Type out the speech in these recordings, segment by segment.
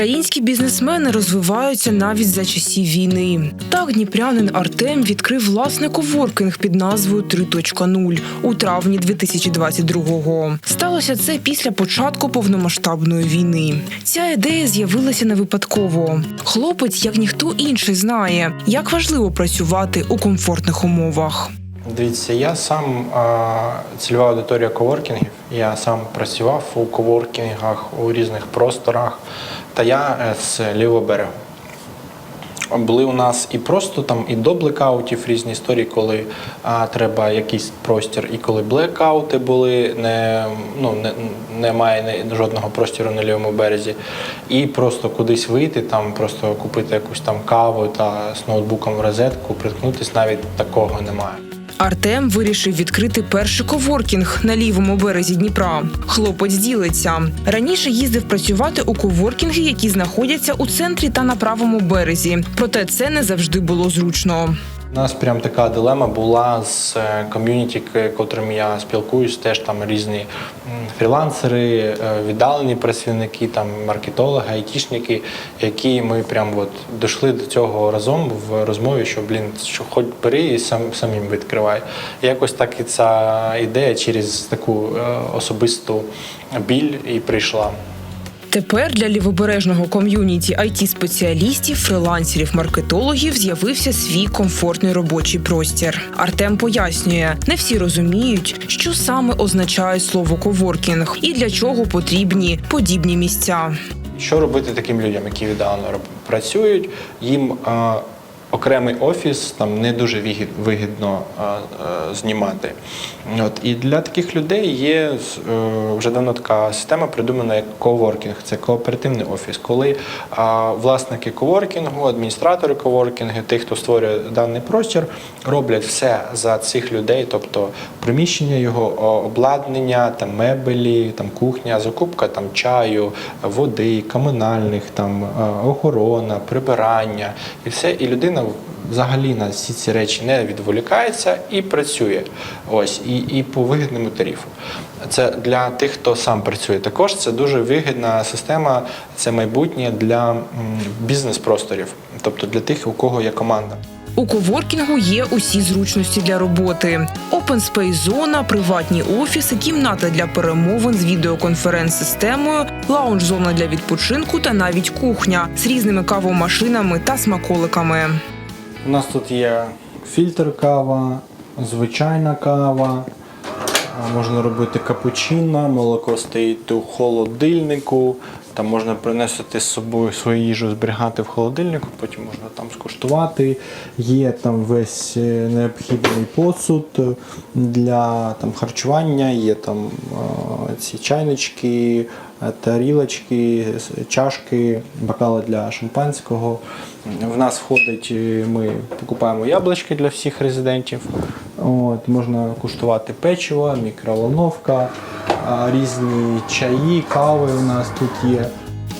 Українські бізнесмени розвиваються навіть за часів війни. Так дніпрянин Артем відкрив власний коворкінг під назвою 3.0 у травні 2022-го. Сталося це після початку повномасштабної війни. Ця ідея з'явилася не випадково. Хлопець, як ніхто інший, знає, як важливо працювати у комфортних умовах. Дивіться, я сам цільова аудиторія коворкінгів. Я сам працював у коворкінгах у різних просторах, та я е, з лівого берегу. Були у нас і просто там і до блекаутів різні історії, коли а, треба якийсь простір, і коли блекаути були, не, ну, не, немає жодного простіру на лівому березі. І просто кудись вийти, там просто купити якусь там каву та з ноутбуком в розетку, приткнутись навіть такого немає. Артем вирішив відкрити перший коворкінг на лівому березі Дніпра. Хлопець ділиться. Раніше їздив працювати у коворкінги, які знаходяться у центрі та на правому березі. Проте це не завжди було зручно. У нас прям така дилема була з е, ком'юніті, котрим я спілкуюсь, теж там різні фрілансери, е, віддалені працівники, там маркетологи, айтішники, які ми прям от дійшли до цього разом в розмові, що блін, що хоч бери і сам самим відкривай. Якось так і ця ідея через таку е, особисту біль і прийшла. Тепер для лівобережного ком'юніті it спеціалістів, фрилансерів, маркетологів з'явився свій комфортний робочий простір. Артем пояснює, не всі розуміють, що саме означає слово коворкінг і для чого потрібні подібні місця. Що робити таким людям, які віддалено працюють? Їм е, окремий офіс там не дуже вигідно знімати. От і для таких людей є е, вже давно така система придумана як коворкінг. Це кооперативний офіс, коли власники коворкінгу, адміністратори коворкінгу, тих, хто створює даний простір, роблять все за цих людей, тобто приміщення його, обладнання, там мебелі, там кухня, закупка там чаю, води, комунальних, там е, охорона, прибирання і все. І людина взагалі на всі ці речі не відволікається і працює. Ось і, і по вигідному тарифу. Це для тих, хто сам працює. Також це дуже вигідна система, це майбутнє для бізнес-просторів, тобто для тих, у кого є команда. У коворкінгу є усі зручності для роботи: Open Space зона, приватні офіси, кімната для перемовин з відеоконференц-системою, лаунж-зона для відпочинку та навіть кухня з різними кавомашинами та смаколиками. У нас тут є фільтр кава, звичайна кава. Можна робити капучино, молоко стоїть у холодильнику. Там можна принести з собою свою їжу, зберігати в холодильнику, потім можна там скуштувати. Є там весь е, необхідний посуд для там, харчування, є там е, ці чайнички, е, тарілочки, чашки, бокали для шампанського. В нас входить, е, ми покупаємо яблучки для всіх резидентів. От, можна куштувати печиво, мікроволновка, різні чаї, кави у нас тут є.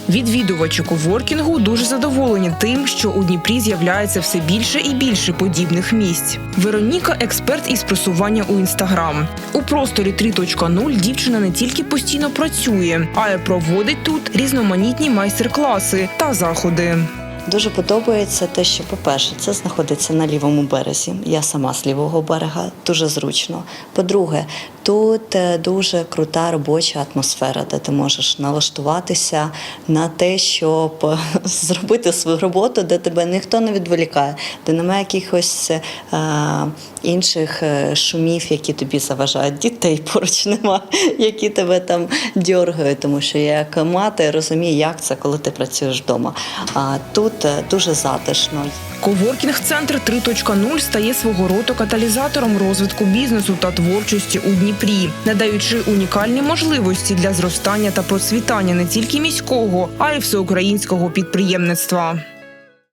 Відвідувачі коворкінгу дуже задоволені тим, що у Дніпрі з'являється все більше і більше подібних місць. Вероніка експерт із просування у інстаграм. У просторі 3.0 дівчина не тільки постійно працює, а й проводить тут різноманітні майстер-класи та заходи. Дуже подобається те, що, по-перше, це знаходиться на лівому березі. Я сама з лівого берега, дуже зручно. По-друге, тут е, дуже крута робоча атмосфера, де ти можеш налаштуватися на те, щоб е, зробити свою роботу, де тебе ніхто не відволікає, де немає якихось е, інших е, шумів, які тобі заважають. Дітей поруч нема, які тебе там дьоргають, тому що я як мати розумію, як це, коли ти працюєш вдома. А тут дуже затишно. Коворкінг-центр 3.0 стає свого роду каталізатором розвитку бізнесу та творчості у Дніпрі, надаючи унікальні можливості для зростання та процвітання не тільки міського, а й всеукраїнського підприємництва.